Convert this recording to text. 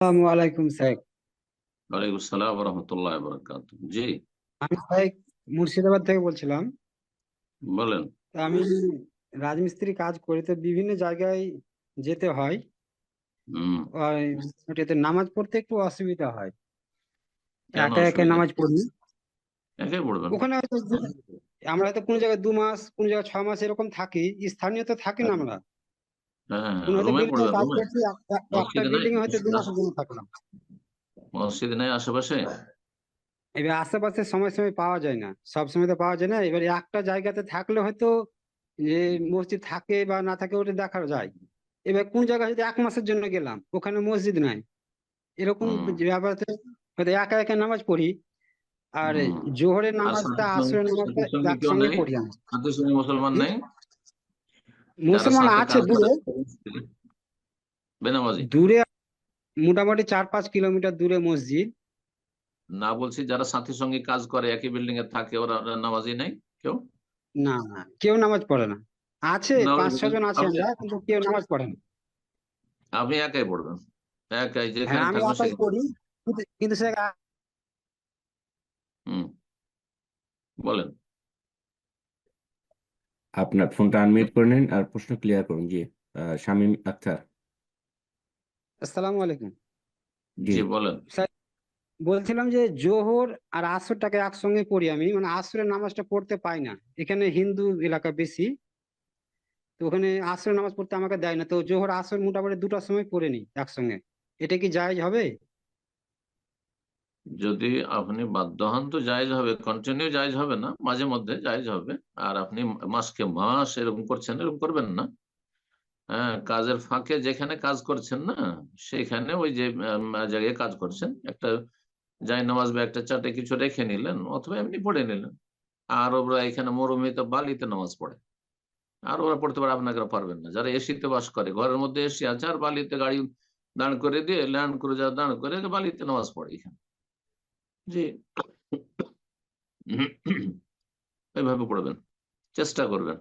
আসসালামু আলাইকুম স্যার। ওয়ালাইকুম আসসালাম রহমতুল্লাহ বরকাত জি। আমি স্যার মুর্শিদাবাদ থেকে বলছিলাম। বলেন। আমি রাজমিস্ত্রি কাজ করি তো বিভিন্ন জায়গায় যেতে হয়। আর ওটাতে নামাজ পড়তে একটু অসুবিধা হয়। একা একা নামাজ পড়ি। একাই পড়বেন? ওখানে হয়তো আমরা কোনো জায়গায় দু মাস কোনো জায়গায় ছ মাস এরকম থাকি। স্থানীয় তো থাকি না আমরা। মসজিদে নাই? থাকলাম মসজিদ নেই আশেপাশে? এবার আশেপাশে সময় সময় পাওয়া যায় না। সব সময় তো পাওয়া যায় না। এবার একটা জায়গাতে থাকলে হয়তো যে মসজিদ থাকে বা না থাকে ওটা দেখা যায়। এবার কোন জায়গায় যদি এক মাসের জন্য গেলাম ওখানে মসজিদ নাই। এরকম। ব্যাপারে হয়তো একা একা নামাজ পড়ি। আর জোহরের নামাজটা সাথে আসরের নামাজটা একসঙ্গে পড়ি মুসলমান নেই? মুসলমান আছে দূরে বেনামাজি। দূরে মোটামুটি চার পাঁচ কিলোমিটার দূরে মসজিদ। না বলছি যারা সাথীর সঙ্গে কাজ করে একই বিল্ডিং এ থাকে ওরা নামাজি নেই কেউ? না না কেউ নামাজ পড়ে না। আছে পাঁচ ছজন আছে কিন্তু কেউ নামাজ পড়ে না। আপনি একাই পড়বেন। একাই যেখানে হ্যাঁ আমি একাই পড়ি কিন্তু সে হুম। বলেন। আপনার ফোনটা আনমিউট করে নিন আর প্রশ্ন ক্লিয়ার করুন। জি শামীম আক্তার। আসসালামু আলাইকুম। জি। জি বলেন। বলছিলাম যে জোহর আর আসরটাকে একসঙ্গে পড়ি আমি। মানে আসরের নামাজটা পড়তে পাই না। এখানে হিন্দু এলাকা বেশি। তো ওখানে আসরের নামাজ পড়তে আমাকে দেয় না। তো জোহর আসর মোটামুটি দুটার সময় পড়ে নিই একসঙ্গে। এটা কি জায়েজ হবে? যদি আপনি বাধ্য হন তো জায়েজ হবে কন্টিনিউ জায়েজ হবে না, মাঝে মধ্যে জায়েজ হবে। আর আপনি মাসকে মাস এরকম করছেন, এরকম করবেন না। হ্যাঁ কাজের ফাঁকে যেখানে কাজ করছেন না, সেখানে ওই যে জায়গায় কাজ করছেন। একটা যাই নামাজ বা একটা চাটে কিছু রেখে নিলেন, অথবা এমনি পড়ে নিলেন। আর ওরা এখানে মরুমিতে বালিতে নামাজ পড়ে। আর ওরা পড়তে পারে, আপনাকে পারবেন না। যারা এসিতে বাস করে, ঘরের মধ্যে এসি আছে, আর বালিতে গাড়ি দাঁড় করে দিয়ে ল্যান্ড করে যা দাঁড় করে বালিতে নামাজ পড়ে এখানে। জি। এভাবে পড়বেন। চেষ্টা করবেন।